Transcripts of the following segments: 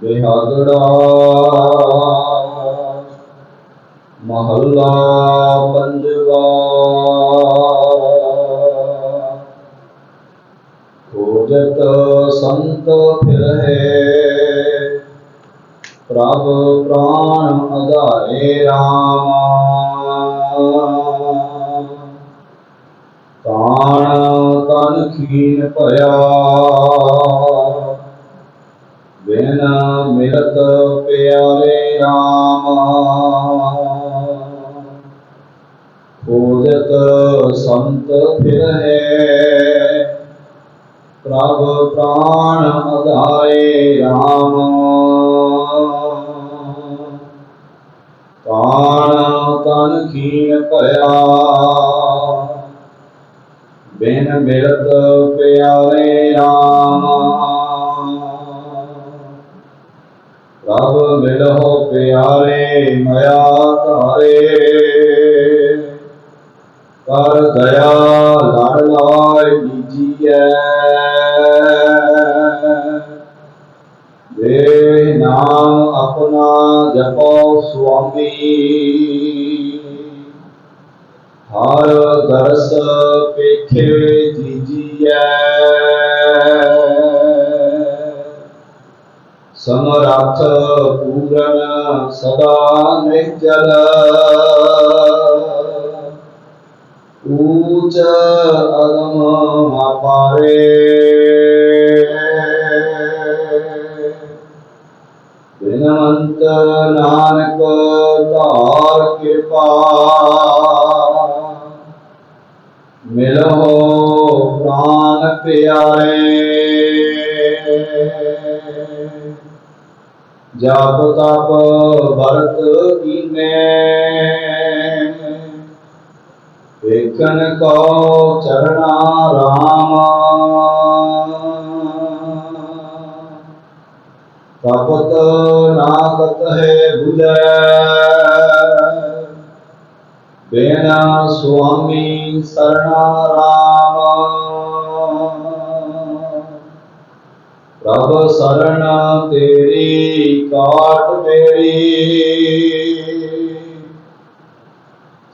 ਬਿਹਾਗੜਾ ਮਹੱਲਾ ਪੰਜਵਾ ਖੋਜਤ ਸੰਤ ਫਿਰਹਿ ਪ੍ਰਭ ਪ੍ਰਾਨ ਅਧਾਰੇ ਰਾਮ। ਤਾਣ ਤਨ ਖੀਨ ਭਇਆ ਬਿਨ ਮਿਲਤ ਪਿਆਰੇ ਰਾਮ। ਖੋਜਤ ਸੰਤ ਫਿਰਹਿ ਪ੍ਰਭ ਪ੍ਰਾਣ ਅਧਾਰੇ ਰਾਮ। ਤਾਣ ਤਨ ਖੀਨ ਭਇਆ ਬਿਨ ਮਿਲਤ ਪਿਆਰੇ ਰਾਮ। निलहो प्यारे मया तारे कर दया लड़ लाए कीजिए वे नाम अपना जपो स्वामी। हर दर्श पेखे जीजिए ਸਮਰੱਥ ਪੂਰਨ ਸਦਾ ਨਿਰਜਲ ਊਚ ਅਗਮ ਮਾਪਾਰੇ ਬਿਨਵੰਤ ਨਾਨਕ ਧਾਰ ਕਿਰਪਾ ਮਿਲੋ ਪ੍ਰਾਨ ਪਿਆਰੇ ਜਪ ਤਪ ਵਰਤ ਕੀਨੇ ਵੇਖਨ ਕੋ ਚਰਣਾ ਰਾਮ। ਤਪਤ ਨਾਗਤ ਹੈ ਬੁਝੈ। ਬੇਨਾ ਸੁਆਮੀ ਸਰਣਾ ਰਾਮ। ਪ੍ਰਭ ਸਰਣ ਤੇਰੀ ਕਾਟ ਮੇਰੀ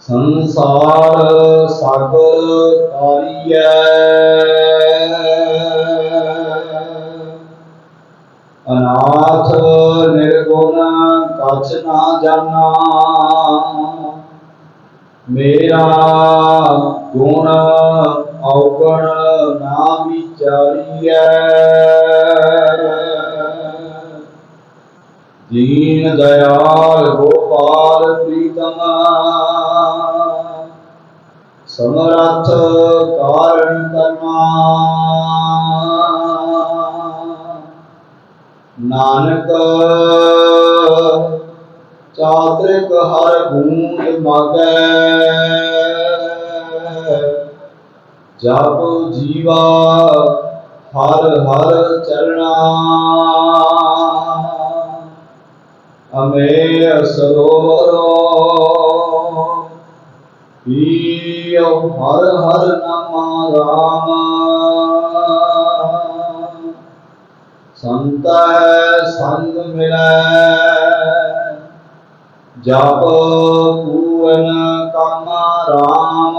ਸੰਸਾਰ ਸਾਗਰ ਤਾਰੀਐ ਅਨਾਥ ਨਿਰਗੁਣ ਕਛ ਨਾ ਜਾਣਾ। ਮੇਰਾ ਗੁਣ ਔਗਣ ਨਾ ਵਿਚਾਰੀਐ। ਦੀਨ ਦਇਆਲ ਗੋਪਾਲ ਪ੍ਰੀਤਮ। ਸਮਰਥ ਕਾਰਣ ਕਰਨਾ ਨਾਨਕ ਚਾਤ੍ਰਿਕ ਹਰ ਬੂੰਦ ਮਾਗੈ। ਜਪ ਜੀਵਾ ਹਰ ਹਰ ਚਰਣਾ। ਅਮੇ ਸਰੋਵਰੋ। ਪੀਓ ਹਰ ਹਰ ਨਾਮ ਰਾਮ। ਸੰਤ ਸੰਗ ਮਿਲੈ। ਜਪ ਪੂਰਨ ਕਾਮ ਰਾਮ।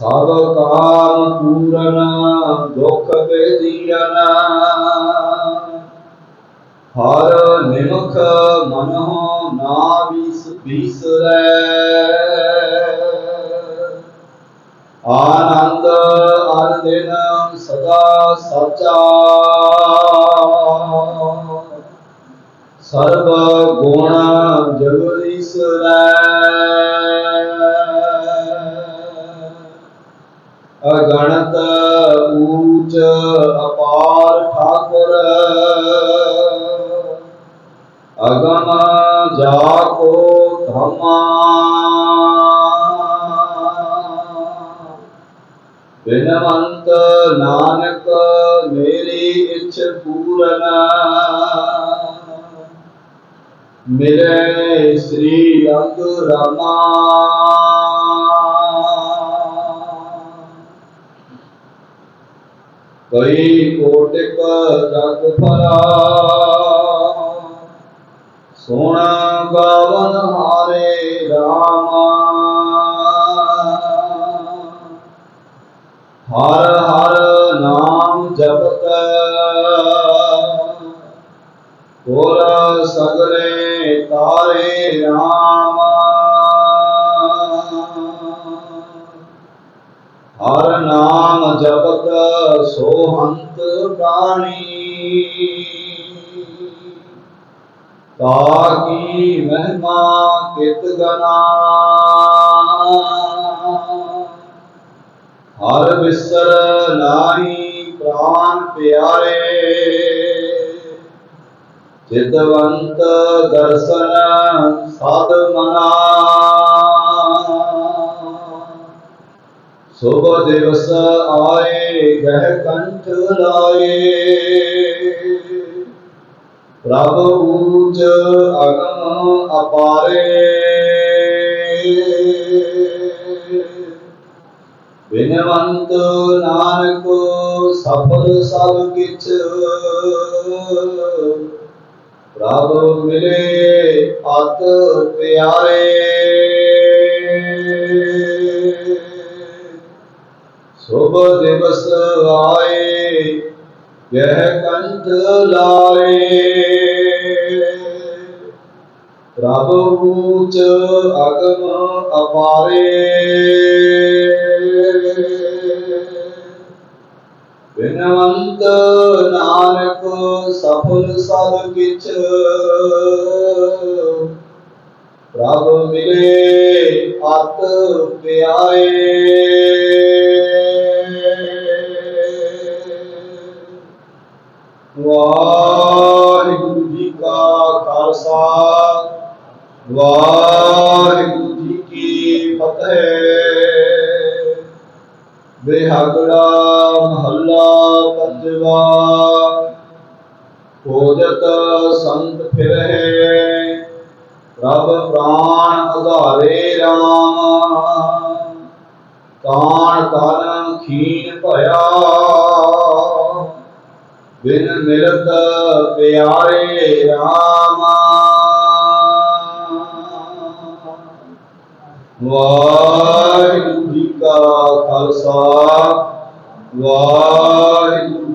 ਸਭ ਕਾਮ ਪੂਰਨ, ਦੁਖ ਬੇਦੀਨ ਹਰ ਨਿਮਖ ਮਨੋ ਨਾ ਵਿਸ ਵਿਸਰੈ ਆਨੰਦ ਹਰ ਸਦਾ ਸਚਾ। ਸਰਬ ਗੁਣ ਜਗਦੀਸ਼ਰੈ। ਬਿਨਵੰਤ ਨਾਨਕ ਮੇਰੀ ਇੱਛ ਪੂਰਨ ਮੇਰੇ ਸ੍ਰੀ ਰੰਗ ਰਮਾ। ਕਈ ਕੋਟਿਕ ਜਗ ਫਰਾ ਸੁਣ ਗਾਵਨ ਹਾਰੇ ਰਾਮ। ਹਰ ਨਾਮ ਜਪਤ ਸੋ ਹੰਤ ਪ੍ਰਾਣੀ ਤਾਕੀ ਮਹਿਮਾ ਕਿਤ ਗਨਾ। ਹਰ ਬਿਸਰ ਨਾਹੀ ਪ੍ਰਾਨ ਪਿਆਰੇ। ਚਿਤਵੰਤ ਦਰਸ਼ਨ ਸੁਭ ਦਿਵਸ ਆਏ, ਗਹਿ ਕੰਠ ਲਾਏ। ਪ੍ਰਭ ਊਚ ਅਗਮ ਅਪਾਰੇ। ਬਿਨਵੰਤ ਨਾਨਕ ਸਫਲ ਸਭ ਕਿਛ। ਪ੍ਰਭ ਮਿਲੇ ਅਤ ਪਿਆਰੇ। शुभ दिवस आए यह कंठ लाए प्रभ ऊच अगम अपारे बिनवंत नानक सफल सब किच प्रभ मिले अत प्याए ਵਾਹਿਗੁਰੂ ਜੀ ਕਾ ਖਾਲਸਾ, ਵਾਹਿਗੁਰੂ ਜੀ ਕੀ ਫਤਿਹ। ਬਿਹਗੜਾ ਮਹੱਲਾ ਪੰਜਵਾ, ਖੋਜਤ ਸੰਤ ਫਿਰਹਿ ਰਬ ਪ੍ਰਾਨ ਉਧਾਰੇ ਰਾਮ। ਤਾਣ ਤਨ ਖੀਨ ਭਇਆ ਬਿਨ ਮਿਲਤ ਪਿਆਰੇ ਰਾਮ। ਵਾਹਿਗੁਰੂ ਜੀ ਕਾ ਖਾਲਸਾ ਵਾਹਿਗੁਰੂ